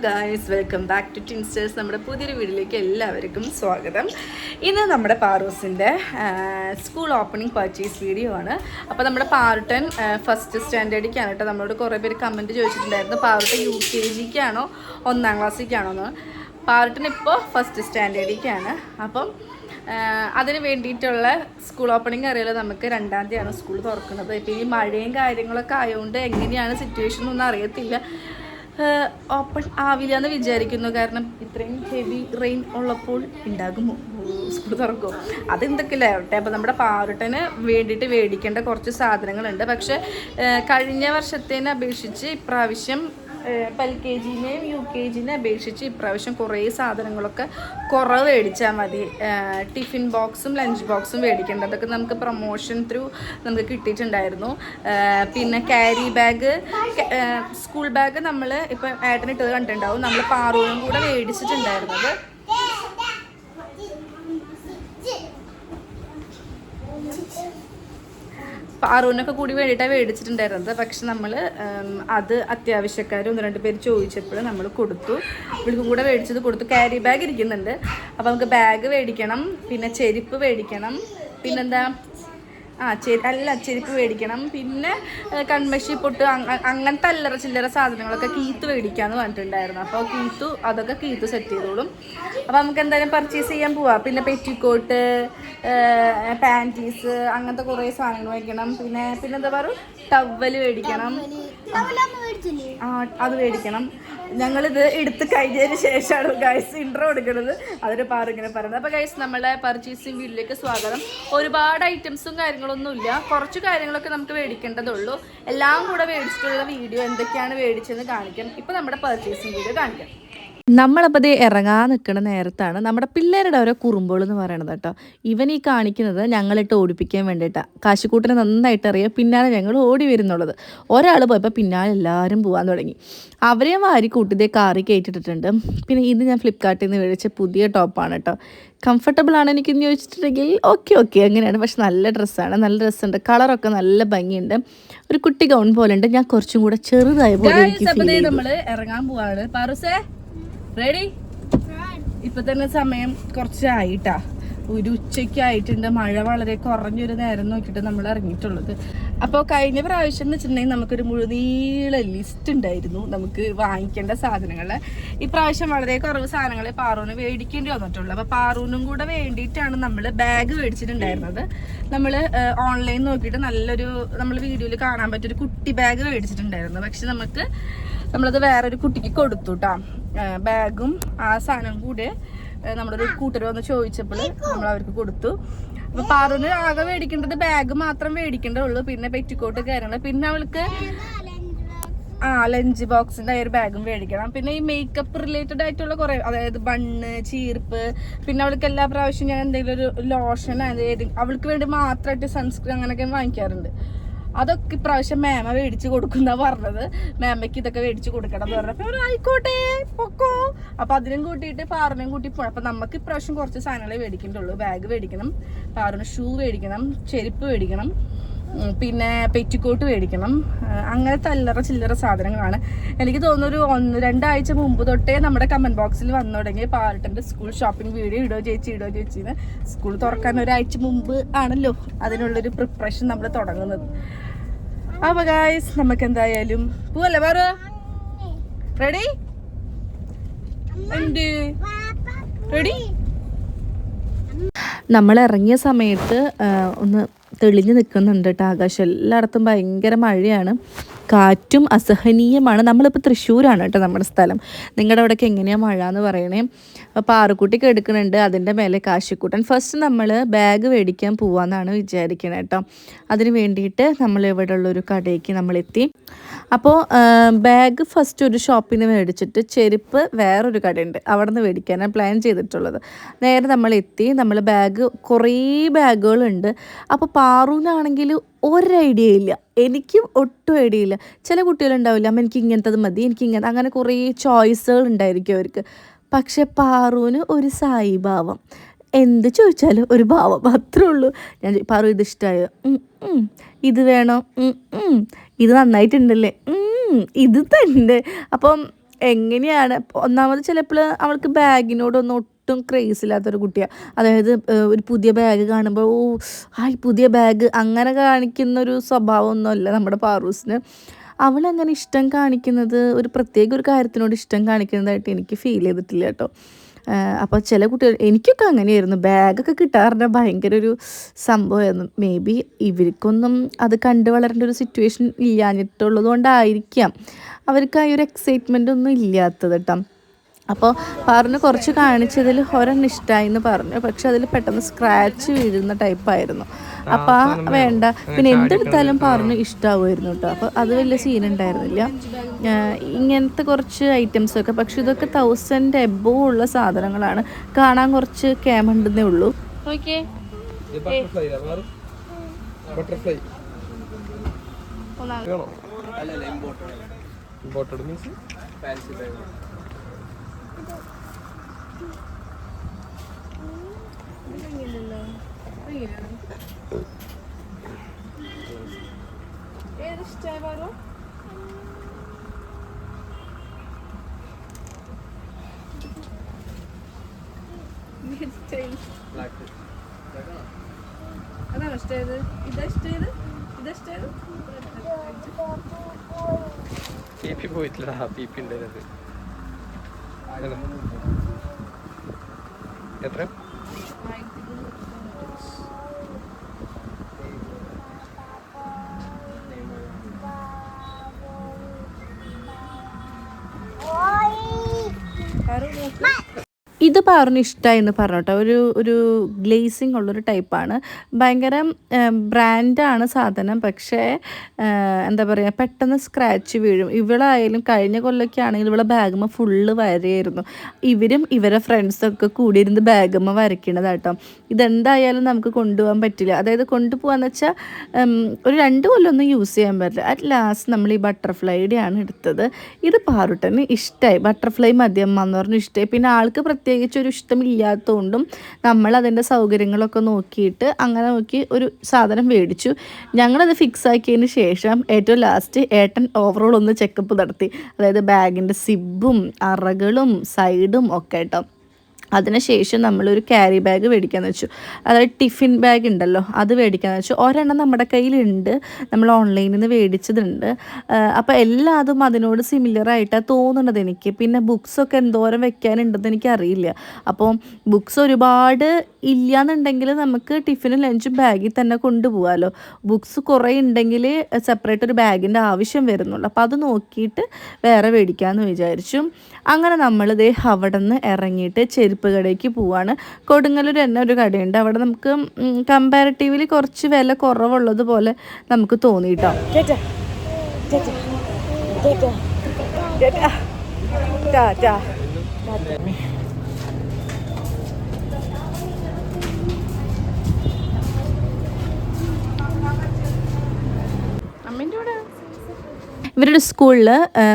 Guys welcome back to Tinsters നമ്മുടെ പുതിയൊരു വീഡിയോയിലേക്ക് എല്ലാവർക്കും സ്വാഗതം. ഇന്ന് നമ്മുടെ പാറൂസിന്റെ സ്കൂൾ ഓപ്പണിംഗ് പർച്ചേസ് വീഡിയോ ആണ്. അപ്പോൾ നമ്മുടെ പാറുട്ടൻ ഫസ്റ്റ് സ്റ്റാൻഡേർഡിലേക്കാണ് കേട്ടോ. നമ്മളോട് കുറേ പേര് കമന്റ് ചോദിച്ചിട്ടുണ്ടായിരുന്നു പാറുട്ടൻ യു കെ ജിക്കാണോ ഒന്നാം ക്ലാസ്സിലേക്കാണോ എന്ന്. പാറുട്ടൻ ഇപ്പോൾ ഫസ്റ്റ് സ്റ്റാൻഡേർഡിലേക്കാണ് അപ്പം അതിന് വേണ്ടിയിട്ടുള്ള സ്കൂൾ ഓപ്പണിംഗ് അറിയാലോ നമുക്ക് രണ്ടാം തീയതിയാണ് സ്കൂൾ തുറക്കുന്നത്. ഇപ്പോൾ ഈ മഴയും കാര്യങ്ങളൊക്കെ ആയതുകൊണ്ട് എങ്ങനെയാണ് സിറ്റുവേഷൻ ഒന്നും അറിയത്തില്ല. ഓപ്പൺ ആവില്ല എന്ന് വിചാരിക്കുന്നു. കാരണം ഇത്രയും ഹെവി റെയിൻ ഉള്ളപ്പോൾ ഉണ്ടാകുമോ സ്കൂൾ തുറക്കുമോ അതെന്തൊക്കെ ആവട്ടെ അപ്പോൾ നമ്മുടെ പാറുട്ടന് വേണ്ടിയിട്ട് മേടിക്കേണ്ട കുറച്ച് സാധനങ്ങളുണ്ട്. പക്ഷേ കഴിഞ്ഞ വർഷത്തേനെ അപേക്ഷിച്ച് ഇപ്രാവശ്യം എൽ കെ ജിനെയും യു കെ ജിനെ അപേക്ഷിച്ച് ഇപ്രാവശ്യം കുറേ സാധനങ്ങളൊക്കെ കുറവ് മേടിച്ചാൽ മതി. ടിഫിൻ ബോക്സും ലഞ്ച് ബോക്സും മേടിക്കേണ്ട. അതൊക്കെ നമുക്ക് പ്രൊമോഷൻ ത്രൂ നമുക്ക് കിട്ടിയിട്ടുണ്ടായിരുന്നു. പിന്നെ ക്യാരി ബാഗ് സ്കൂൾ ബാഗ് നമ്മൾ ഇപ്പം ഏട്ടനിട്ടത് കണ്ടിട്ടുണ്ടാവും. നമ്മൾ പാറൂരും കൂടെ മേടിച്ചിട്ടുണ്ടായിരുന്നത്. പാറൂനൊക്കെ കൂടി വേണ്ടിയിട്ടാണ് മേടിച്ചിട്ടുണ്ടായിരുന്നത്. പക്ഷെ നമ്മൾ അത് അത്യാവശ്യക്കാർ ഒന്ന് രണ്ട് പേര് ചോദിച്ചപ്പോൾ നമ്മൾ കൊടുത്തു. ഇവർക്കും കൂടെ മേടിച്ചത് കൊടുത്തു. ക്യാരി ബാഗ് ഇരിക്കുന്നുണ്ട്. അപ്പോൾ നമുക്ക് ബാഗ് മേടിക്കണം പിന്നെ ചെരുപ്പ് മേടിക്കണം. പിന്നെന്താ? ആ ചെരി അല്ല ചെരുപ്പ് മേടിക്കണം. പിന്നെ കൺമഷി പൊട്ട് അങ്ങ- അങ്ങനത്തെ അല്ലറ ചില്ലറ സാധനങ്ങളൊക്കെ കീത്ത് മേടിക്കാന്ന് പറഞ്ഞിട്ടുണ്ടായിരുന്നു. അപ്പോൾ കീത്തു അതൊക്കെ കീത്തു സെറ്റ് ചെയ്തോളും. അപ്പോൾ നമുക്ക് എന്തായാലും പർച്ചേസ് ചെയ്യാൻ പോവാം. പിന്നെ പെറ്റിക്കോട്ട് പാന്റീസ് അങ്ങനത്തെ കുറേ സാധനങ്ങൾ മേടിക്കണം. പിന്നെ പിന്നെന്താ പറയുക ടവൽ മേടിക്കണം. ആ അത് മേടിക്കണം. ഞങ്ങളിത് എടുത്ത് കഴിഞ്ഞതിന് ശേഷമാണ് ഗൈസ് ഇൻട്രോ എടുക്കുന്നത്. അതിന് പാർ ഇങ്ങനെ പറയുന്നത്. അപ്പോൾ ഗൈസ് നമ്മളെ പർച്ചേസിംഗ് വീട്ടിലേക്ക് സ്വാഗതം. ഒരുപാട് ഐറ്റംസും കാര്യങ്ങളൊന്നുമില്ല കുറച്ച് കാര്യങ്ങളൊക്കെ നമുക്ക് മേടിക്കേണ്ടതുള്ളൂ. എല്ലാം കൂടെ മേടിച്ചിട്ടുള്ള വീഡിയോ എന്തൊക്കെയാണ് മേടിച്ചതെന്ന് കാണിക്കാം. ഇപ്പോൾ നമ്മുടെ പർച്ചേസിംഗ് വീഡിയോ കാണിക്കാം. നമ്മളപ്പോൾ ഇറങ്ങാൻ നിൽക്കുന്ന നേരത്താണ് നമ്മുടെ പിള്ളേരുടെ ഓരോ കുറുമ്പുകൾ എന്ന് പറയണത് കേട്ടോ. ഇവൻ ഈ കാണിക്കുന്നത് ഞങ്ങളിട്ട് ഓടിപ്പിക്കാൻ വേണ്ടിയിട്ടാണ് കാശിക്കൂട്ടിനെ നന്നായിട്ട് അറിയാം. പിന്നാലെ ഞങ്ങൾ ഓടി വരുന്നുള്ളത്. ഒരാൾ പോയപ്പോൾ പിന്നാലെ എല്ലാവരും പോകാൻ തുടങ്ങി. അവരെ വാരി കൂട്ടിതേ കാറി കയറ്റിട്ടിട്ടുണ്ട് പിന്നെ ഇത് ഞാൻ ഫ്ലിപ്കാർട്ടിൽ നിന്ന് മേടിച്ച പുതിയ ടോപ്പാണ് കേട്ടോ. കംഫർട്ടബിൾ ആണ് എനിക്കെന്ന് ചോദിച്ചിട്ടുണ്ടെങ്കിൽ ഓക്കെ ഓക്കെ അങ്ങനെയാണ്. പക്ഷെ നല്ല ഡ്രസ്സാണ്. നല്ല ഡ്രസ്സുണ്ട്. കളറൊക്കെ നല്ല ഭംഗിയുണ്ട്. ഒരു കുട്ടി ഗൗൺ പോലെ ഉണ്ട്. ഞാൻ കുറച്ചും കൂടെ ചെറുതായ പോലെ നമ്മൾ ഇറങ്ങാൻ പോവാണ്. പാറുസേ? റെഡി ഇപ്പൊ തന്നെ സമയം കുറച്ചായിട്ടാ. ഒരു ഉച്ചയ്ക്ക് ആയിട്ടുണ്ട് മഴ വളരെ കുറഞ്ഞൊരു നേരം നോക്കിയിട്ട് നമ്മൾ ഇറങ്ങിയിട്ടുള്ളത്. അപ്പോൾ കഴിഞ്ഞ പ്രാവശ്യം എന്ന് വെച്ചിട്ടുണ്ടെങ്കിൽ നമുക്കൊരു മുഴുനീള ലിസ്റ്റ് ഉണ്ടായിരുന്നു. നമുക്ക് വാങ്ങിക്കേണ്ട സാധനങ്ങൾ. ഈ പ്രാവശ്യം വളരെ കുറവ് സാധനങ്ങൾ പാറൂന് മേടിക്കേണ്ടി വന്നിട്ടുള്ളൂ. അപ്പോൾ പാറൂനും കൂടെ വേണ്ടിയിട്ടാണ് നമ്മൾ ബാഗ് മേടിച്ചിട്ടുണ്ടായിരുന്നത്. നമ്മൾ ഓൺലൈൻ നോക്കിയിട്ട് നല്ലൊരു നമ്മൾ വീഡിയോയിൽ കാണാൻ പറ്റിയൊരു കുട്ടി ബാഗ് മേടിച്ചിട്ടുണ്ടായിരുന്നു. പക്ഷെ നമുക്ക് നമ്മളത് വേറൊരു കുട്ടിക്ക് കൊടുത്തു കേട്ടോ ബാഗും ആ സാധനം കൂടെ നമ്മളൊരു കൂട്ടർ വന്ന് ചോദിച്ചപ്പോൾ നമ്മൾ അവർക്ക് കൊടുത്തു. അപ്പൊ പാറുന് ആകെ മേടിക്കേണ്ടത് ബാഗ് മാത്രം മേടിക്കേണ്ടുള്ളൂ പിന്നെ പെറ്റിക്കോട്ട് കാര്യങ്ങൾ പിന്നെ അവൾക്ക് ആ ലഞ്ച് ബോക്സിന്റെ ഒരു ബാഗും മേടിക്കണം. പിന്നെ ഈ മേക്കപ്പ് റിലേറ്റഡ് ആയിട്ടുള്ള കുറെ അതായത് ബണ്ണ് ചീർപ്പ് പിന്നെ അവൾക്ക് എല്ലാ പ്രാവശ്യം ഞാൻ എന്തെങ്കിലും ഒരു ലോഷൻ അവൾക്ക് വേണ്ടി മാത്രമായിട്ട് സൺസ്ക്രീൻ അങ്ങനെയൊക്കെ വാങ്ങിക്കാറുണ്ട്. അതൊക്കെ ഇപ്രാവശ്യം മേമ മേടിച്ചു കൊടുക്കുന്ന പറഞ്ഞത്. മേമയ്ക്ക് ഇതൊക്കെ മേടിച്ചു കൊടുക്കണം എന്ന് പറഞ്ഞപ്പോൾ അവർ ആയിക്കോട്ടെ പൊക്കോ. അപ്പൊ അതിനും കൂട്ടിയിട്ട് പാറിനും കൂട്ടി പോകണം അപ്പൊ നമുക്ക് ഇപ്രാവശ്യം കുറച്ച് സാധനങ്ങളെ മേടിക്കണ്ടുള്ളൂ ബാഗ് മേടിക്കണം പാറിന് ഷൂ മേടിക്കണം ചെരുപ്പ് മേടിക്കണം. പിന്നെ പെറ്റിക്കോട്ട് മേടിക്കണം. അങ്ങനത്തെ അല്ലറ ചില്ലറ സാധനങ്ങളാണ്. എനിക്ക് തോന്നുന്നു ഒരു ഒന്ന് രണ്ടാഴ്ച മുമ്പ് തൊട്ടേ നമ്മുടെ കമന്റ് ബോക്സിൽ വന്നു തുടങ്ങി പാലട്ടന്റെ സ്കൂൾ ഷോപ്പിംഗ് വീഡിയോ ഇടോ ചേച്ചി ഇടോ ചേച്ചിന്ന്. സ്കൂൾ തുറക്കാൻ ഒരാഴ്ച മുമ്പ് ആണല്ലോ അതിനുള്ളൊരു പ്രിപ്പറേഷൻ നമ്മൾ തുടങ്ങുന്നത്. അപ്പോൾ ഗായ്സ് നമുക്ക് എന്തായാലും പോവല്ലേ വേറെ റെഡി റെഡി നമ്മൾ ഇറങ്ങിയ സമയത്ത് ഒന്ന് തെളിഞ്ഞു നിൽക്കുന്നുണ്ട് കേട്ടോ ആകാശം എല്ലായിടത്തും ഭയങ്കര മഴയാണ്. കാറ്റും അസഹനീയമാണ്. നമ്മളിപ്പോൾ തൃശ്ശൂരാണ് കേട്ടോ നമ്മുടെ സ്ഥലം. നിങ്ങളുടെ അവിടെയൊക്കെ എങ്ങനെയാണ് മഴ എന്ന് പറയണേ? അപ്പോൾ പാറുക്കുട്ടിക്ക് എടുക്കുന്നുണ്ട്. അതിന്റെ മേലെ കാശിക്കൂട്ടൻ. ഫസ്റ്റ് നമ്മൾ ബാഗ് മേടിക്കാൻ പോവാന്നാണ് വിചാരിക്കണത് കേട്ടോ. അതിന് വേണ്ടിയിട്ട് നമ്മൾ ഇവിടെ ഉള്ളൊരു കടയ്ക്ക് നമ്മളെത്തി. അപ്പോൾ ബാഗ് ഫസ്റ്റ് ഒരു ഷോപ്പിൽ നിന്ന് മേടിച്ചിട്ട് ചെരുപ്പ് വേറൊരു കടയുണ്ട്. അവിടെ നിന്ന് മേടിക്കാനാണ് പ്ലാൻ ചെയ്തിട്ടുള്ളത്. നേരെ നമ്മൾ എത്തി നമ്മൾ ബാഗ് കുറേ ബാഗുകളുണ്ട് അപ്പോൾ പാറൂനാണെങ്കിൽ ഒരു ഐഡിയ ഇല്ല. എനിക്കും ഒട്ടും ഐഡിയ ഇല്ല. ചില കുട്ടികളുണ്ടാവില്ല അമ്മ എനിക്ക് ഇങ്ങനത്തത് മതി എനിക്ക് ഇങ്ങനെ അങ്ങനെ കുറേ ചോയ്സുകൾ ഉണ്ടായിരിക്കും അവർക്ക്. പക്ഷെ പാറുവിന് ഒരു സായിഭാവം എന്ത് ചോദിച്ചാലും ഒരു ഭാവം. അത്രേ ഉള്ളൂ. ഞാൻ പാറു ഇത് ഇഷ്ടമായോ. ഇത് വേണോ. ഇത് നന്നായിട്ടുണ്ടല്ലേ? ഇത് തന്നെ. അപ്പം എങ്ങനെയാണ്? ഒന്നാമത് ചിലപ്പോൾ അവൾക്ക് ബാഗിനോടൊന്നും ഒട്ടും ക്രേസ് ഇല്ലാത്തൊരു കുട്ടിയാണ് അതായത് ഒരു പുതിയ ബാഗ് കാണുമ്പോൾ ഓ ഹായ് പുതിയ ബാഗ് അങ്ങനെ കാണിക്കുന്ന ഒരു സ്വഭാവമൊന്നുമല്ല നമ്മുടെ പാറൂസിന്. അവളങ്ങനെ ഇഷ്ടം കാണിക്കുന്നത് ഒരു പ്രത്യേക ഒരു കാര്യത്തിനോട് ഇഷ്ടം കാണിക്കുന്നതായിട്ട് എനിക്ക് ഫീൽ ചെയ്തിട്ടില്ല കേട്ടോ. അപ്പോൾ ചില കുട്ടികൾ എനിക്കൊക്കെ അങ്ങനെയായിരുന്നു. ബാഗൊക്കെ കിട്ടാറുണ്ട് ഭയങ്കര ഒരു സംഭവമായിരുന്നു. മേ ബി ഇവർക്കൊന്നും അത് കണ്ടു വളരേണ്ട ഒരു സിറ്റുവേഷൻ ഇല്ലാഞ്ഞിട്ടുള്ളത് കൊണ്ടായിരിക്കാം അവർക്ക് ആ ഒരു എക്സൈറ്റ്മെന്റ് ഒന്നും ഇല്ലാത്തത് കേട്ടോ. അപ്പോൾ പറഞ്ഞു കുറച്ച് കാണിച്ചതിൽ ഒരെണ്ണം ഇഷ്ടമായി എന്ന് പറഞ്ഞു. പക്ഷെ അതിൽ പെട്ടെന്ന് സ്ക്രാച്ച് വീഴുന്ന ടൈപ്പായിരുന്നു അപ്പോൾ ആ വേണ്ട. പിന്നെ എന്തെടുത്താലും പറഞ്ഞു ഇഷ്ടമാവുമായിരുന്നു കേട്ടോ അപ്പോൾ അത് വലിയ സീൻ ഉണ്ടായിരുന്നില്ല. ഇങ്ങനത്തെ കുറച്ച് ഐറ്റംസൊക്കെ പക്ഷെ ഇതൊക്കെ തൗസൻഡ് എബോ ഉള്ള സാധനങ്ങളാണ്. കാണാൻ കുറച്ച് ക്യാമുണ്ടെന്നേ ഉള്ളൂ. Okay butterfly imported means fancy bag ഏത് ഇഷ്ടമായി പാറു? അതാണ് ഇഷ്ടമായത്? ഇതാ ഇഷ്ടമായത്? ഇതാ ഇഷ്ടമായത്? പി പി പോയിട്ടില്ല പി പി ഉണ്ടായത് എത്ര ഇത് പാറിന് ഇഷ്ടമായി എന്ന് പറഞ്ഞോട്ടെ. കേട്ടോ ഒരു ഒരു ഗ്ലേസിങ് ഉള്ളൊരു ടൈപ്പാണ്. ഭയങ്കര ബ്രാൻഡാണ് സാധനം. പക്ഷേ എന്താ പറയുക പെട്ടെന്ന് സ്ക്രാച്ച് വീഴും. ഇവളായാലും കഴിഞ്ഞ കൊല്ലൊക്കെ ആണെങ്കിൽ ഇവളെ ബാഗുമ്മ ഫുള്ള് വരയായിരുന്നു. ഇവരും ഇവരെ ഫ്രണ്ട്സൊക്കെ കൂടി ഇരുന്ന് ബാഗുമ്മ വരയ്ക്കണതാട്ടോ. ഇതെന്തായാലും നമുക്ക് കൊണ്ടുപോകാൻ പറ്റില്ല. അതായത് കൊണ്ടുപോകാന്ന് വെച്ചാൽ ഒരു രണ്ട് കൊല്ലമൊന്നും യൂസ് ചെയ്യാൻ പറ്റില്ല. അറ്റ് ലാസ്റ്റ് നമ്മൾ ഈ ബട്ടർഫ്ലൈയുടെ ആണ് എടുത്തത്. ഇത് പാറുട്ടന് ഇഷ്ടമായി ബട്ടർഫ്ലൈ മതിയമ്മ എന്ന് പറഞ്ഞു ഇഷ്ടമായി പിന്നെ ആൾക്ക് പ്രത്യേകിച്ച് ഒരു ഇഷ്ടമില്ലാത്തതുകൊണ്ടും നമ്മൾ അതിന്റെ സൗകര്യങ്ങളൊക്കെ നോക്കിയിട്ട് അങ്ങനെ നോക്കി ഒരു സാധനം മേടിച്ചു. ഞങ്ങളത് ഫിക്സ് ആക്കിയതിന് ശേഷം ഏറ്റവും ലാസ്റ്റ് ഏട്ടൻ ഓവറോൾ ഒന്ന് ചെക്കപ്പ് നടത്തി. അതായത് ബാഗിന്റെ സിബും അറകളും സൈഡും ഒക്കെ കേട്ടോ. അതിനുശേഷം നമ്മളൊരു ക്യാരി ബാഗ് മേടിക്കാന്ന് വെച്ചു. അതായത് ടിഫിൻ ബാഗ് ഉണ്ടല്ലോ അത് മേടിക്കാന്ന് വെച്ചു. ഒരെണ്ണം നമ്മുടെ കയ്യിലുണ്ട് നമ്മൾ ഓൺലൈനിൽ നിന്ന് മേടിച്ചതുണ്ട്. അപ്പോൾ എല്ലാതും അതിനോട് സിമിലറായിട്ടാണ് തോന്നുന്നത് എനിക്ക്. പിന്നെ ബുക്സൊക്കെ എന്തോരം വെക്കാനുണ്ടെന്ന് എനിക്കറിയില്ല. അപ്പോൾ ബുക്സ് ഒരുപാട് ഇല്ലയെന്നുണ്ടെങ്കിൽ നമുക്ക് ടിഫിനും ലഞ്ചും ബാഗിൽ തന്നെ കൊണ്ടുപോകാമല്ലോ ബുക്സ് കുറേ ഉണ്ടെങ്കിൽ സെപ്പറേറ്റ് ഒരു ബാഗിന്റെ ആവശ്യം വരുന്നുള്ളൂ. അപ്പോൾ അത് നോക്കിയിട്ട് വേറെ മേടിക്കാമെന്ന് വിചാരിച്ചു. അങ്ങനെ നമ്മൾ ദേ അവിടെ നിന്ന് ഇറങ്ങിയിട്ട് ചെരുപ്പ് കടയ്ക്ക് പോവാണ് കൊടുങ്ങല്ലൂർ തന്നെ ഒരു കടയുണ്ട് അവിടെ നമുക്ക് കമ്പാരിറ്റീവ്ലി കുറച്ച് വില കുറവുള്ളത് പോലെ നമുക്ക് തോന്നിട്ടോ അമ്മേന്റെ ഇവരുടെ സ്കൂളിൽ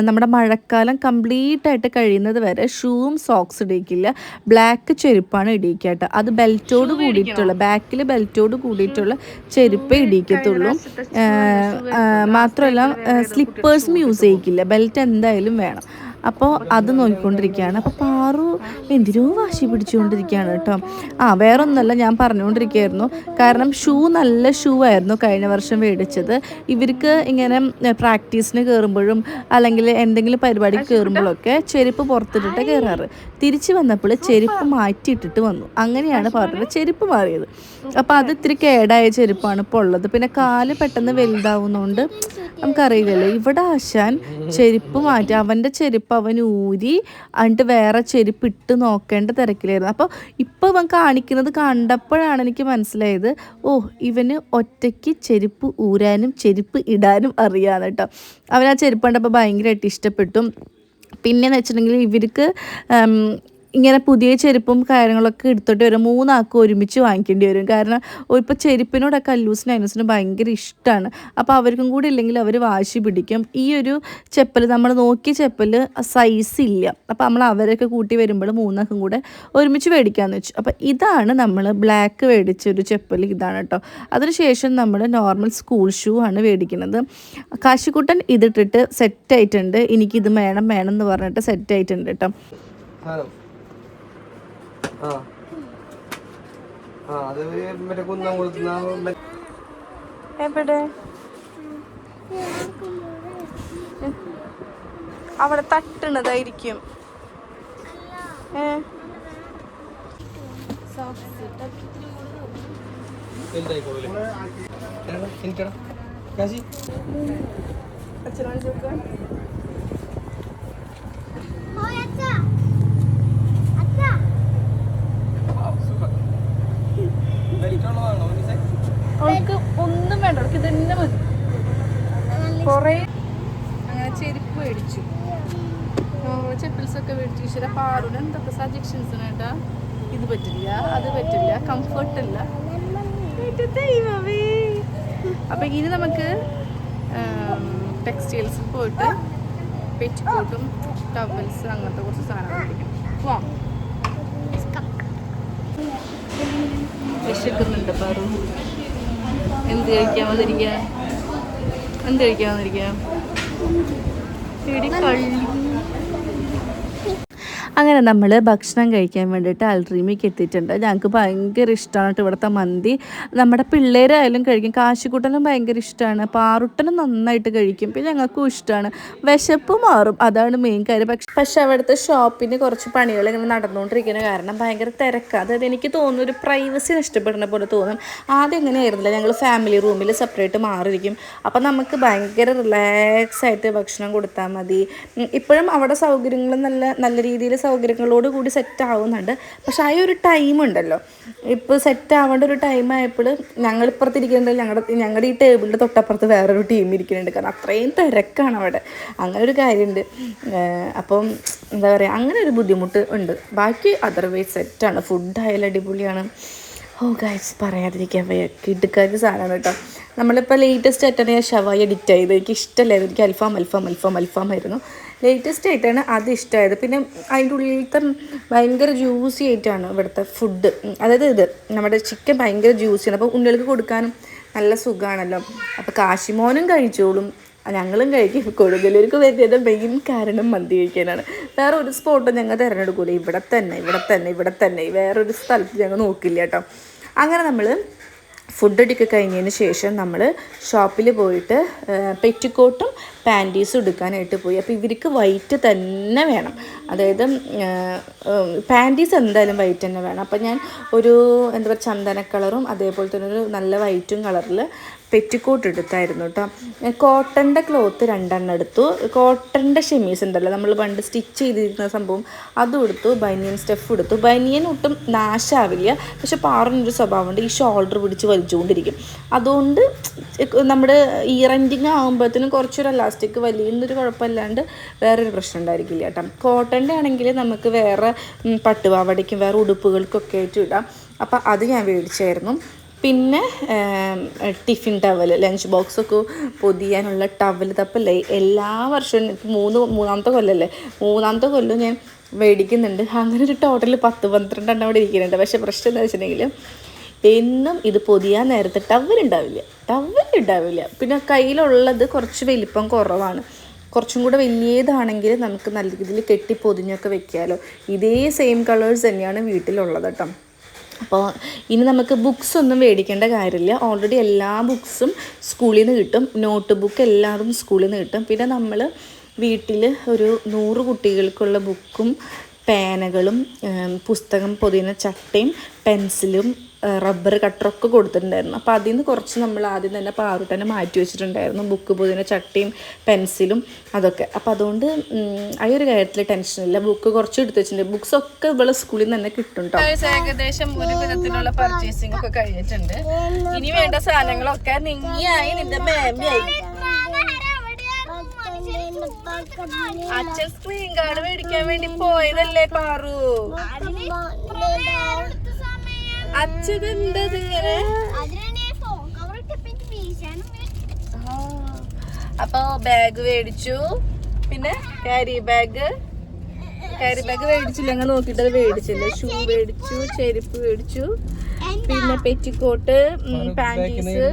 നമ്മുടെ മഴക്കാലം കംപ്ലീറ്റ് ആയിട്ട് കഴിയുന്നത് വരെ ഷൂവും സോക്സ് ഇടിക്കില്ല. ബ്ലാക്ക് ചെരുപ്പാണ് ഇടിക്കാട്ട് അത് ബെൽറ്റോട് കൂടിയിട്ടുള്ള ബാക്കിൽ ബെൽറ്റോട് കൂടിയിട്ടുള്ള ചെരുപ്പ് ഇടിക്കത്തുള്ളൂ. മാത്രമല്ല സ്ലിപ്പേഴ്സും യൂസ് ചെയ്യിക്കില്ല. ബെൽറ്റ് എന്തായാലും വേണം. അപ്പോൾ അത് നോക്കിക്കൊണ്ടിരിക്കുകയാണ്. അപ്പോൾ പാറു എന്തിനോ വാശി പിടിച്ചുകൊണ്ടിരിക്കുകയാണ് കേട്ടോ. ആ വേറൊന്നല്ല ഞാൻ പറഞ്ഞുകൊണ്ടിരിക്കുകയായിരുന്നു. കാരണം ഷൂ നല്ല ഷൂ ആയിരുന്നു കഴിഞ്ഞ വർഷം മേടിച്ചത്. ഇവർക്ക് ഇങ്ങനെ പ്രാക്ടീസിന് കയറുമ്പോഴും അല്ലെങ്കിൽ എന്തെങ്കിലും പരിപാടിക്ക് കയറുമ്പോഴൊക്കെ ചെരുപ്പ് പുറത്തിട്ടിട്ട് കയറാറ്. തിരിച്ചു വന്നപ്പോൾ ചെരുപ്പ് മാറ്റിയിട്ടിട്ട് വന്നു. അങ്ങനെയാണ് പാറുടെ ചെരുപ്പ് മാറിയത്. അപ്പോൾ അത് ഇത്തിരി കേടായ ചെരുപ്പാണ് ഇപ്പോൾ ഉള്ളത്. പിന്നെ കാൽ പെട്ടെന്ന് വലുതാവുന്നതുകൊണ്ട് നമുക്കറിയില്ലല്ലോ. ഇവിടെ ആശാൻ ചെരുപ്പ് മാറ്റി അവന്റെ ചെരുപ്പ് അവൻ ഊരി എന്നിട്ട് വേറെ ചെരുപ്പ് ഇട്ട് നോക്കേണ്ട തിരക്കിലായിരുന്നു. അപ്പോൾ ഇപ്പോൾ ഇവൻ കാണിക്കുന്നത് കണ്ടപ്പോഴാണ് എനിക്ക് മനസ്സിലായത് ഓ ഇവന് ഒറ്റയ്ക്ക് ചെരുപ്പ് ഊരാനും ചെരുപ്പ് ഇടാനും അറിയാന്ന് കേട്ടോ. അവൻ ആ ചെരുപ്പ് കണ്ടപ്പോൾ ഭയങ്കരമായിട്ട് ഇഷ്ടപ്പെട്ടു. പിന്നെന്ന് വെച്ചിട്ടുണ്ടെങ്കിൽ ഇവർക്ക് ഇങ്ങനെ പുതിയ ചെരുപ്പും കാര്യങ്ങളൊക്കെ എടുത്തിട്ട് വരും. മൂന്നാൾക്ക് ഒരുമിച്ച് വാങ്ങിക്കേണ്ടി വരും. കാരണം ഇപ്പോൾ ചെരുപ്പിനോടൊക്കെ അല്ലൂസിനും അനൂസിനും ഭയങ്കര ഇഷ്ടമാണ് അപ്പോൾ അവർക്കും കൂടി ഇല്ലെങ്കിൽ അവർ വാശി പിടിക്കും. ഈ ഒരു ചെപ്പൽ നമ്മൾ നോക്കിയ ചെപ്പൽ സൈസ് ഇല്ല. അപ്പോൾ നമ്മൾ അവരൊക്കെ കൂട്ടി വരുമ്പോൾ മൂന്നാൾക്കും കൂടെ ഒരുമിച്ച് മേടിക്കാമെന്ന് വെച്ചു. അപ്പോൾ ഇതാണ് നമ്മൾ ബ്ലാക്ക് മേടിച്ച ഒരു ചെപ്പൽ ഇതാണ് കേട്ടോ അതിനുശേഷം നമ്മൾ നോർമൽ സ്കൂൾ ഷൂ ആണ് മേടിക്കുന്നത്. കാശിക്കുട്ടൻ ഇതിട്ടിട്ട് സെറ്റായിട്ടുണ്ട് എനിക്കിത് വേണം വേണം എന്ന് പറഞ്ഞിട്ട് സെറ്റായിട്ടുണ്ട് കേട്ടോ ആ. ആ അത് മറ്റേ കുന്നം കൊടുത്തുന്ന മറ്റേ എവിടെ? അവിടെ തട്ടണതായിരിക്കും എനിക്കടാ കാശി അച്ഛനോട് ചോദിക്കാം സൂപ്പർ വലിക്കുള്ളതാണോ മിസ്സേ അവൾക്ക് ഒന്നും വേണ്ട അവൾക്ക് ഇതന്നെ മതി കൊറേ അങ്ങനെ ചെരുപ്പ് മേടിച്ചു ചെപ്പിൾസ് ഈശ്വര പാറുടെ എന്തൊക്കെ സജഷൻസ് ഇത് പറ്റില്ല അത് പറ്റില്ല കംഫർട്ട് ഇല്ല അപ്പൊ ഇനി നമുക്ക് ടെക്സ്റ്റൈൽസിൽ പോയിട്ട് പെറ്റിക്കോട്ടും ടവൽസ് അങ്ങനത്തെ കുറച്ച് സാധനങ്ങൾ മേടിക്കും. പോവാം. വിശക്കുന്നുണ്ട് പറു. എന്ത് കഴിക്കാൻ വന്നിരിക്കുക എന്ത് കഴിക്കാൻ വന്നിരിക്കുക ഇടി കള്ളി. അങ്ങനെ നമ്മൾ ഭക്ഷണം കഴിക്കാൻ വേണ്ടിയിട്ട് അൽറീമിക്ക് എത്തിയിട്ടുണ്ട്. ഞങ്ങൾക്ക് ഭയങ്കര ഇഷ്ടമാണ് ഇവിടുത്തെ മന്തി. നമ്മുടെ പിള്ളേരായാലും കഴിക്കും. കാശിക്കുട്ടനും ഭയങ്കര ഇഷ്ടമാണ് പാറുട്ടനും നന്നായിട്ട് കഴിക്കും. പിന്നെ ഞങ്ങൾക്കും ഇഷ്ടമാണ് വിശപ്പ് മാറും. അതാണ് മെയിൻ കാര്യം. പക്ഷെ പക്ഷെ അവിടുത്തെ ഷോപ്പിന് കുറച്ച് പണികൾ ഇങ്ങനെ നടന്നുകൊണ്ടിരിക്കുന്ന കാരണം ഭയങ്കര തിരക്കാണ് അതായത് എനിക്ക് തോന്നുന്നു ഒരു പ്രൈവസി നഷ്ടപ്പെടുന്ന പോലെ തോന്നും. ആദ്യം എങ്ങനെയായിരുന്നില്ല? ഞങ്ങൾ ഫാമിലി റൂമിൽ സെപ്പറേറ്റ് മാറിയിരിക്കും. അപ്പം നമുക്ക് ഭയങ്കര റിലാക്സ് ആയിട്ട് ഭക്ഷണം കൊടുത്താൽ മതി. ഇപ്പോഴും അവിടെ സൗകര്യങ്ങൾ നല്ല നല്ല രീതിയിൽ സൗകര്യങ്ങളോട് കൂടി സെറ്റ് ആവുന്നുണ്ട്. പക്ഷെ ആ ഒരു ടൈം ഉണ്ടല്ലോ. ഇപ്പോൾ സെറ്റ് ആവേണ്ട ഒരു ടൈം ആയപ്പോൾ ഞങ്ങൾ ഇപ്പുറത്തിരിക്കുന്നുണ്ട്. ഞങ്ങളുടെ ഞങ്ങളുടെ ഈ ടേബിളിന്റെ തൊട്ടപ്പുറത്ത് വേറൊരു ടീം ഇരിക്കുന്നുണ്ട്. കാരണം അത്രയും തിരക്കാണ് അവിടെ. അങ്ങനെ ഒരു കാര്യമുണ്ട് അപ്പം എന്താ പറയുക അങ്ങനെ ഒരു ബുദ്ധിമുട്ട് ഉണ്ട്. ബാക്കി അതർവൈസ് സെറ്റാണ് ഫുഡായാലും അടിപൊളിയാണ്. ഓ ഗൈസ് പറയാതിരിക്കാൻ വയ്യ. കിടുക്കാരി സാധനമാണ് കേട്ടോ. നമ്മളിപ്പോൾ ലേറ്റസ്റ്റ് ആയിട്ടാണ് ഞാൻ ഷവായി എഡിറ്റ് ചെയ്ത് എനിക്ക് ഇഷ്ടമല്ലായിരുന്നു എനിക്ക് അൽഫാം അൽഫാം അൽഫാം അൽഫാം ആയിരുന്നു. ലേറ്റസ്റ്റ് ആയിട്ടാണ് അത് ഇഷ്ടമായത്. പിന്നെ അതിന്റെ ഉള്ളിലത്തെ ഭയങ്കര ജ്യൂസി ആയിട്ടാണ് ഇവിടുത്തെ ഫുഡ് അതായത് ഇത് നമ്മുടെ ചിക്കൻ ഭയങ്കര ജ്യൂസിയാണ് അപ്പോൾ ഉണ്ണികൾക്ക് കൊടുക്കാനും നല്ല സുഖമാണല്ലോ അപ്പോൾ കാശിമോനും കഴിച്ചോളും. ഞങ്ങളും കഴിക്കും. കൊടുങ്ങല്ലൂർക്ക് വരുന്നതിന്റെ മെയിൻ കാരണം മന്തി കഴിക്കാനാണ്. വേറെ ഒരു സ്പോട്ടും ഞങ്ങൾ തിരഞ്ഞെടുക്കൂല. ഇവിടെ തന്നെ ഇവിടെ തന്നെ ഇവിടെ തന്നെ. വേറൊരു സ്ഥലത്ത് ഞങ്ങൾ നോക്കില്ല കേട്ടോ. അങ്ങനെ നമ്മൾ ഫുഡ് എടുക്കുക കഴിഞ്ഞതിന് ശേഷം നമ്മൾ ഷോപ്പിൽ പോയിട്ട് പെറ്റിക്കോട്ടും പാന്റീസും എടുക്കാനായിട്ട് പോയി. അപ്പോൾ ഇവർക്ക് വൈറ്റ് തന്നെ വേണം. അതായത് പാന്റീസ് എന്തായാലും വൈറ്റ് തന്നെ വേണം. അപ്പോൾ ഞാൻ ഒരു എന്താ പറയുക ചന്ദന കളറും അതേപോലെ തന്നെ ഒരു നല്ല വൈറ്റും കളറിൽ പെറ്റിക്കോട്ട് എടുത്തായിരുന്നു കേട്ടോ കോട്ടന്റെ ക്ലോത്ത് രണ്ടെണ്ണം എടുത്തു. കോട്ടന്റെ ഷെമീസ് ഉണ്ടല്ലോ നമ്മൾ പണ്ട് സ്റ്റിച്ച് ചെയ്തിരുന്ന സംഭവം. അതും എടുത്തു ബനിയൻ സ്റ്റഫ് എടുത്തു ബനിയൻ ഒട്ടും നാശാവില്ല പക്ഷെ പാറിനൊരു സ്വഭാവമുണ്ട് ഈ ഷോൾഡർ പിടിച്ച് വലിച്ചുകൊണ്ടിരിക്കും. അതുകൊണ്ട് നമ്മുടെ ഈ റെന്റിങ് ആകുമ്പോഴത്തേനും കുറച്ചൊരു എലാസ്റ്റിക് വലിയൊരു കുഴപ്പമില്ലാണ്ട് വേറൊരു പ്രശ്നം ഉണ്ടായിരിക്കില്ല കേട്ടോ. കോട്ടന്റെ ആണെങ്കിൽ നമുക്ക് വേറെ പട്ടുപാവടയ്ക്കും വേറെ ഉടുപ്പുകൾക്കൊക്കെ ആയിട്ട് ഇടാം. അപ്പം അത് ഞാൻ മേടിച്ചായിരുന്നു. പിന്നെ ടിഫിൻ ടവൽ ലഞ്ച് ബോക്സൊക്കെ പൊതിയാനുള്ള ടവൽ തപ്പല്ലേ? എല്ലാ വർഷവും മൂന്ന് മൂന്നാമത്തെ കൊല്ലല്ലേ? മൂന്നാമത്തെ കൊല്ലം ഞാൻ മേടിക്കുന്നുണ്ട് അങ്ങനെ ഒരു ടോട്ടൽ പത്ത് പന്ത്രണ്ടെണ്ണം അവിടെ ഇരിക്കുന്നുണ്ട്. പക്ഷേ പ്രശ്നം എന്താ വെച്ചിട്ടുണ്ടെങ്കിൽ എന്നും ഇത് പൊതിയാൻ നേരത്തെ ടവൽ ഉണ്ടാവില്ല. ടവൽ ഉണ്ടാവില്ല. പിന്നെ കയ്യിലുള്ളത് കുറച്ച് വലിപ്പം കുറവാണ്. കുറച്ചും കൂടെ വലിയതാണെങ്കിൽ നമുക്ക് നല്ല രീതിയിൽ കെട്ടി പൊതിഞ്ഞൊക്കെ വെക്കാമല്ലോ ഇതേ സെയിം കളേഴ്സ് തന്നെയാണ് വീട്ടിലുള്ളത് കേട്ടോ. അപ്പോൾ ഇനി നമുക്ക് ബുക്സ് ഒന്നും മേടിക്കേണ്ട കാര്യമില്ല. ഓൾറെഡി എല്ലാ ബുക്സും സ്കൂളിൽ നിന്ന് കിട്ടും. നോട്ട് ബുക്ക് എല്ലാതും സ്കൂളിൽ നിന്ന് കിട്ടും. പിന്നെ നമ്മൾ വീട്ടിൽ ഒരു നൂറ് കുട്ടികൾക്കുള്ള ബുക്കും പേനകളും പുസ്തകം പൊതിയുന്ന ചട്ടയും പെൻസിലും റബ്ബർ കട്ടറൊക്കെ കൊടുത്തിട്ടുണ്ടായിരുന്നു. അപ്പോൾ അതിൽ നിന്ന് കുറച്ച് നമ്മൾ ആദ്യം തന്നെ പാറുട്ടനെ മാറ്റി വെച്ചിട്ടുണ്ടായിരുന്നു. ബുക്ക് പുതിന ചട്ടിയും പെൻസിലും അതൊക്കെ. അപ്പോൾ അതുകൊണ്ട് ആ ഒരു കാര്യത്തിൽ ടെൻഷനില്ല ബുക്ക് കുറച്ച് എടുത്ത് വെച്ചിട്ടുണ്ട്. ബുക്സ് ഒക്കെ ഇവിടെ സ്കൂളിൽ നിന്ന് തന്നെ കിട്ടും കേട്ടോ ഏകദേശം ഒരു വിധത്തിലുള്ള പർച്ചേസിംഗ് ഒക്കെ കഴിഞ്ഞിട്ടുണ്ട്. ഇനി വേണ്ട സാധനങ്ങളൊക്കെ നിങ്ങിയായി നിന്റെ മേമിയായി അച്ഛൻ സ്ക്രീൻ കാർഡ് മേടിക്കാൻ വേണ്ടി പോയതല്ലേ പാറു? ഇങ്ങനെ? അപ്പൊ ബാഗ് മേടിച്ചു. പിന്നെ ക്യാരി ബാഗ് ക്യാരി ബാഗ് മേടിച്ചില്ല. ഞങ്ങൾ നോക്കിട്ട് അത് മേടിച്ചില്ല. ഷൂ മേടിച്ചു ചെരുപ്പ് മേടിച്ചു. പിന്നെ പെറ്റിക്കോട്ട് പാന്റീസ്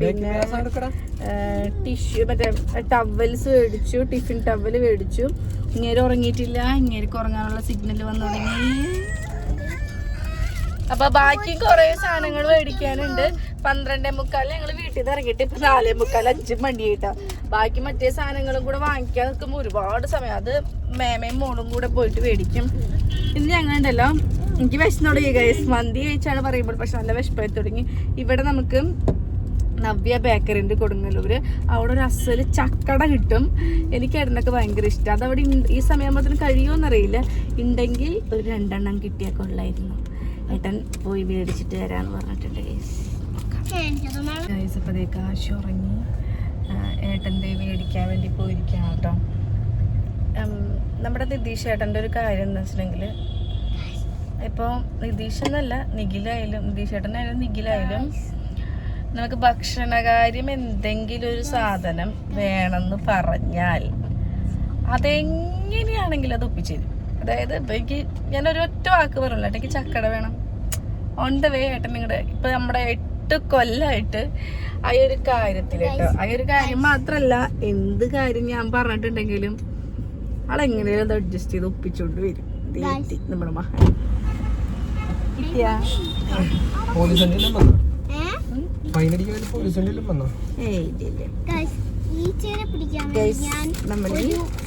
പിന്നെ ടിഷ്യൂ മറ്റേ ടവൽസ് മേടിച്ചു. ടിഫിൻ ടവൽ മേടിച്ചു. ഇങ്ങേര് ഉറങ്ങിയിട്ടില്ല. ഇങ്ങേർക്ക് ഉറങ്ങാനുള്ള സിഗ്നൽ വന്നു തുടങ്ങി. അപ്പൊ ബാക്കി കുറെ സാധനങ്ങൾ മേടിക്കാനുണ്ട്. പന്ത്രണ്ടേ മുക്കാൽ ഞങ്ങൾ വീട്ടിൽ നിന്ന് ഇറങ്ങിയിട്ട് ഇപ്പൊ നാലേ മുക്കാൽ അഞ്ച് മണിയായിട്ടാ. ബാക്കി മറ്റേ സാധനങ്ങളും കൂടെ വാങ്ങിക്കാൻ നിൽക്കുമ്പോൾ ഒരുപാട് സമയം. അത് മേമയും മോളും കൂടെ പോയിട്ട് മേടിക്കും. ഇന്ന് ഞങ്ങളുണ്ടല്ലോ. എനിക്ക് വിശന്ന് തുടങ്ങി ഗൈസ് മന്തി കഴിച്ചാണ് പറയുമ്പോൾ പക്ഷെ നല്ല വിശപ്പായി തുടങ്ങി. ഇവിടെ നമുക്ക് നവ്യ ബേക്കറി ഉണ്ട് കൊടുങ്ങല്ലൂര്. അവിടെ ഒരു അസൽ ചക്കട കിട്ടും. എനിക്ക് എണ്ണൊക്കെ ഭയങ്കര ഇഷ്ടം. അതവിടെ ഈ സമയമാകുമ്പോഴത്തേന് കഴിയുമോന്നറിയില്ല ഉണ്ടെങ്കിൽ ഒരു രണ്ടെണ്ണം കിട്ടിയാൽ കൊള്ളായിരുന്നു. ഏട്ടൻ പോയി മേടിച്ചിട്ട് വരാന്ന് പറഞ്ഞിട്ടുണ്ട് ഗൈസ് കാശ് ഉറങ്ങി. ഏട്ടന്റെ മേടിക്കാൻ വേണ്ടി പോയിരിക്കാം കേട്ടോ. നമ്മുടെ നിതീഷ് ഏട്ടന്റെ ഒരു കാര്യം എന്ന് വെച്ചിട്ടുണ്ടെങ്കിൽ ഇപ്പോൾ നിതീഷ് എന്നല്ല നിഖിലായാലും നിതീഷ് ഏട്ടനായാലും നിഖിലായാലും നമുക്ക് ഭക്ഷണകാര്യം എന്തെങ്കിലും ഒരു സാധനം വേണമെന്ന് പറഞ്ഞാൽ അതെങ്ങനെയാണെങ്കിലും അത് ഒപ്പിച്ചേരും അതായത് ഇപ്പൊ എനിക്ക് ഞാനൊരു ഒറ്റ വാക്ക് പറഞ്ഞില്ല എനിക്ക് ചക്കട വേണം. ഓൺ ദ വേ ഏട്ടൻ നിങ്ങളുടെ ഇപ്പൊ നമ്മുടെ എട്ട് കൊല്ലായിട്ട് ആ ഒരു കാര്യത്തിൽ കേട്ടോ ആ ഒരു കാര്യം മാത്രല്ല എന്ത് കാര്യം ഞാൻ പറഞ്ഞിട്ടുണ്ടെങ്കിലും ആളെങ്ങനെയും അത് അഡ്ജസ്റ്റ് ചെയ്ത് ഒപ്പിച്ചോണ്ട് വരും. നമ്മുടെ മഹാൻ കിട്ടിയാ? ഏയ് ഇല്ല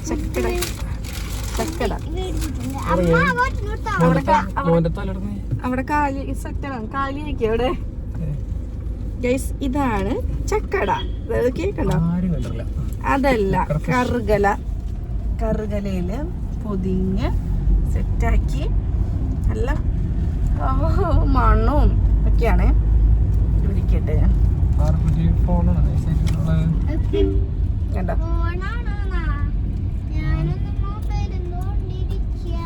ചക്കട. അവിടെ. കാലി അവിടെ. ഗൈസ് ഇതാണ് ചക്കട. കേക്കണ്ട? അതല്ല കറുകല. കറുകലയിൽ പൊതിഞ്ഞ് സെറ്റാക്കി നല്ല മണ്ണും ഒക്കെയാണ്. ഇരിക്കട്ടെ ഞാൻ. കണ്ടോ ഫോണാണോ ഞാനൊന്ന് മൊബൈൽ നോണ്ടിരിക്കുക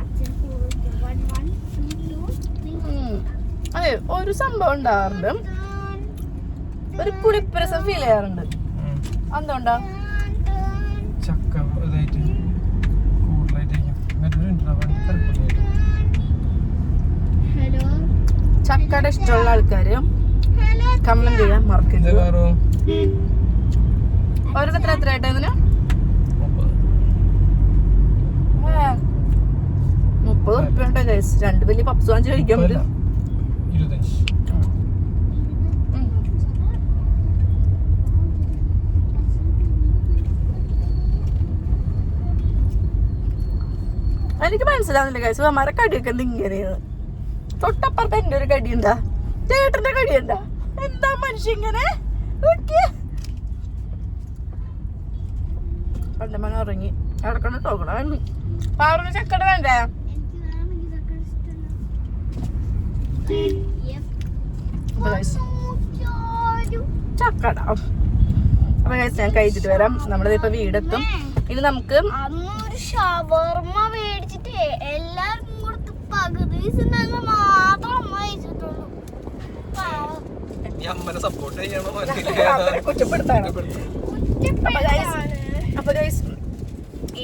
അച്ഛൻ പോയിട്ട് വൺ വൺ ടു ടു ഉം. അതെ ഒരു സംഭവം ഉണ്ടാവാറുണ്ട് ഒരു പുളിപ്പരസം ഫീൽ ചെയ്യാറുണ്ട്. എന്തുകൊണ്ടാ? ചക്ക ഇതായിട്ട് ചക്കയുടെ ഇഷ്ടമുള്ള ആൾക്കാര് കമന്റ് ചെയ്യാൻ മറക്കരുത്. ഓരോരുത്തർ എത്ര ആയിട്ട് ഇതിന്? മുപ്പത്. ഉറുപ്പ്യ ഉണ്ടോ രണ്ട് വലിയ പപ്സ് വാങ്ങിച്ച് കഴിക്കാൻ മുപ്പതല്ല, പറ്റും ഇരുപത്തഞ്ച് ഉം. എനിക്ക് മനസ്സിലാവുന്നില്ല ഗൈസ് അമ്മമാരെ കടിയൊക്കെ എന്ത് ഇങ്ങനെയാണ്? തൊട്ടപ്പുറത്ത് എന്റെ ഒരു കടി ഉണ്ടാ ചേട്ടന്റെ കടി ഉണ്ടാ എന്താ മനുഷ്യ ഇങ്ങനെ? പണ്ട് പണ്ടമ്മ ഉറങ്ങി. ഇടക്കണ്ട് തോക്കണം പാറിന് ചക്കട വേണ്ടേ എനിക്ക് വേണമെങ്കിൽ ഇതൊക്കെ ഇഷ്ടമല്ല അപ്പൊ guys, ചോരു ചക്കട. അപ്പൊ guys, ഞാൻ കഴിച്ചിട്ട് വരാം. നമ്മളിതിപ്പോ വീടെത്തും. ഇനി നമുക്ക് ഷവർമ്മ മേടിച്ചിട്ട് എല്ലാവർക്കും കൊടുത്ത് പകുതി മാത്രം കഴിച്ചിട്ടുള്ളൂ. കുറ്റപ്പെടുത്താണ്. അപ്പൊ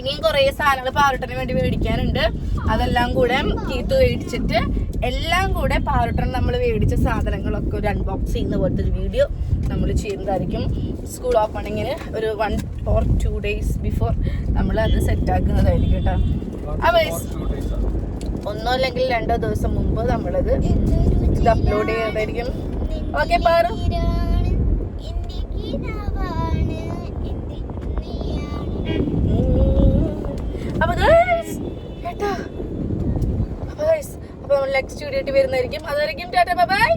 ഇനിയും കുറേ സാധനങ്ങൾ പാറുട്ടന് വേണ്ടി മേടിക്കാനുണ്ട്. അതെല്ലാം കൂടെ കീത്ത് മേടിച്ചിട്ട് എല്ലാം കൂടെ പാറുട്ടൻ നമ്മൾ മേടിച്ച സാധനങ്ങളൊക്കെ ഒരു അൺബോക്സ് ചെയ്യുന്ന പോലത്തെ ഒരു വീഡിയോ നമ്മൾ ചെയ്യുന്നതായിരിക്കും. സ്കൂൾ ഓപ്പണിങ്ങിന് ഒരു one or two days before നമ്മൾ അത് സെറ്റ് ആക്കുന്നതായിരിക്കും കേട്ടോ. അപ്പൊ ഒന്നോ അല്ലെങ്കിൽ രണ്ടോ ദിവസം മുമ്പ് നമ്മളത് ഇത് അപ്ലോഡ് ചെയ്യുന്നതായിരിക്കും ഓക്കെ പാറു. നീരാണ്, എന്റെ കിനാവാണ്, എന്റെ നീയാണ്. അപ്പൊ guys, കേട്ടോ അപ്പോൾ guys, അപ്പൊ നമ്മൾ നെക്സ്റ്റ് വീഡിയോ ആയിട്ട് വരുന്നതായിരിക്കും അതുവരെയും ടാറ്റ ബൈ